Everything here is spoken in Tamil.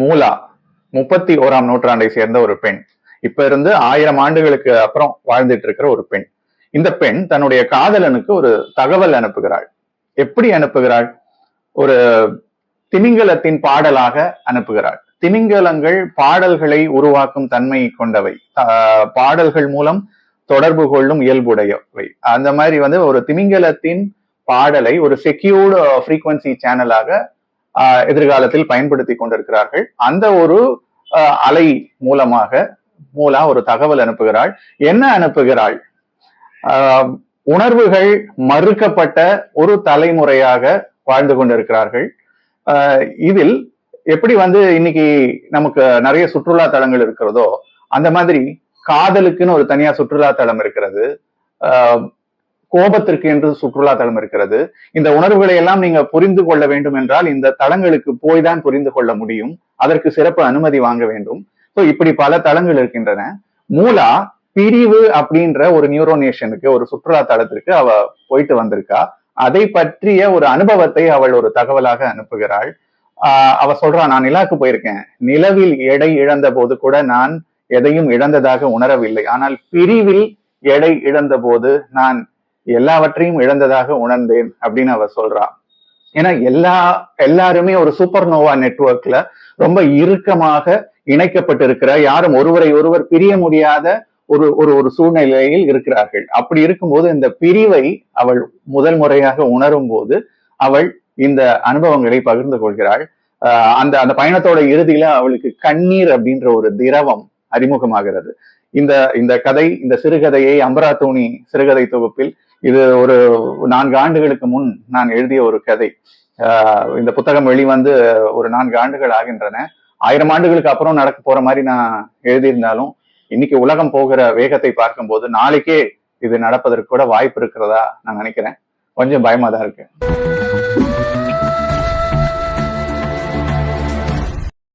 மூலா முப்பத்தி ஓராம் நூற்றாண்டை சேர்ந்த ஒரு பெண். இப்ப இருந்து ஆயிரம் ஆண்டுகளுக்கு அப்புறம் வாழ்ந்துட்டு இருக்கிற ஒரு பெண். இந்த பெண் தன்னுடைய காதலனுக்கு ஒரு தகவல் அனுப்புகிறாள். எப்படி அனுப்புகிறாள்? ஒரு திமிங்கலத்தின் பாடலாக அனுப்புகிறாள். திமிங்கலங்கள் பாடல்களை உருவாக்கும் தன்மை கொண்டவை. பாடல்கள் மூலம் தொடர்பு கொள்ளும் இயல்புடையவை. அந்த மாதிரி வந்து ஒரு திமிங்கலத்தின் பாடலை ஒரு செக்யூர்டு ஃப்ரீக்வன்சி சேனலாக எதிர்காலத்தில் பயன்படுத்தி கொண்டிருக்கிறார்கள். அந்த ஒரு அலை மூலமாக மூலா ஒரு தகவல் அனுப்புகிறாள். என்ன அனுப்புகிறாள்? ஆஹ் உணர்வுகள் மறுக்கப்பட்ட ஒரு தலைமுறையாக வாழ்ந்து கொண்டிருக்கிறார்கள். ஆஹ் இதில் எப்படி வந்து இன்னைக்கு நமக்கு நிறைய சுற்றுலா தலங்கள் இருக்கிறதோ அந்த மாதிரி காதலுக்குன்னு ஒரு தனியா சுற்றுலா தலம் இருக்கிறது. ஆஹ் கோபத்திற்கு என்று சுற்றுலா தலம் இருக்கிறது. இந்த உணர்வுகளை எல்லாம் நீங்க புரிந்து கொள்ள வேண்டும் என்றால் இந்த தலங்களுக்கு போய் தான் புரிந்து கொள்ள முடியும். அதற்கு சிறப்பு அனுமதி வாங்க வேண்டும். ஸோ இப்படி பல தலங்கள் இருக்கின்றன. மூலா பிரிவு அப்படின்ற ஒரு நியூரோனேஷனுக்கு ஒரு சுற்றுலா தலத்திற்கு அவ போயிட்டு வந்திருக்கா. அதை பற்றிய ஒரு அனுபவத்தை அவள் ஒரு தகவலாக அனுப்புகிறாள். ஆஹ் அவ சொல்றா நான் நிலாக்கு போயிருக்கேன். நிலவில் எடை இழந்த போது கூட நான் எதையும் இழந்ததாக உணரவில்லை. ஆனால் பிரிவில் எடை இழந்த போது நான் எல்லாவற்றையும் இழந்ததாக உணர்ந்தேன் அப்படின்னு அவ சொல்றா. ஏன்னா எல்லா எல்லாருமே ஒரு சூப்பர் நோவா நெட்ஒர்க்ல ரொம்ப இறுக்கமாக இணைக்கப்பட்டிருக்கிற யாரும் ஒருவரை ஒருவர் பிரிய முடியாத ஒரு ஒரு ஒரு சூழ்நிலையில் இருக்கிறார்கள். அப்படி இருக்கும்போது இந்த பிரிவை அவள் முதல் முறையாக உணரும் போது அவள் இந்த அனுபவங்களை பகிர்ந்து கொள்கிறாள். ஆஹ் அந்த அந்த பயணத்தோட இறுதியில அவளுக்கு கண்ணீர் அப்படின்ற ஒரு திரவம் அறிமுகமாகிறது. இந்த இந்த கதை இந்த சிறுகதையை அம்பராத்தோணி சிறுகதை தொகுப்பில் இது ஒரு நான்கு ஆண்டுகளுக்கு முன் நான் எழுதிய ஒரு கதை. ஆஹ் இந்த புத்தகம் வெளிவந்து ஒரு நான்கு ஆண்டுகள் ஆகின்றன. ஆயிரம் ஆண்டுகளுக்கு அப்புறம் நடக்க போற மாதிரி நான் எழுதியிருந்தாலும் இன்னைக்கு உலகம் போகிற வேகத்தை பார்க்கும்போது நாளைக்கே இது நடப்பதற்கு கூட வாய்ப்பு இருக்கிறதா நான் நினைக்கிறேன். கொஞ்சம் பயமா தான் இருக்கு.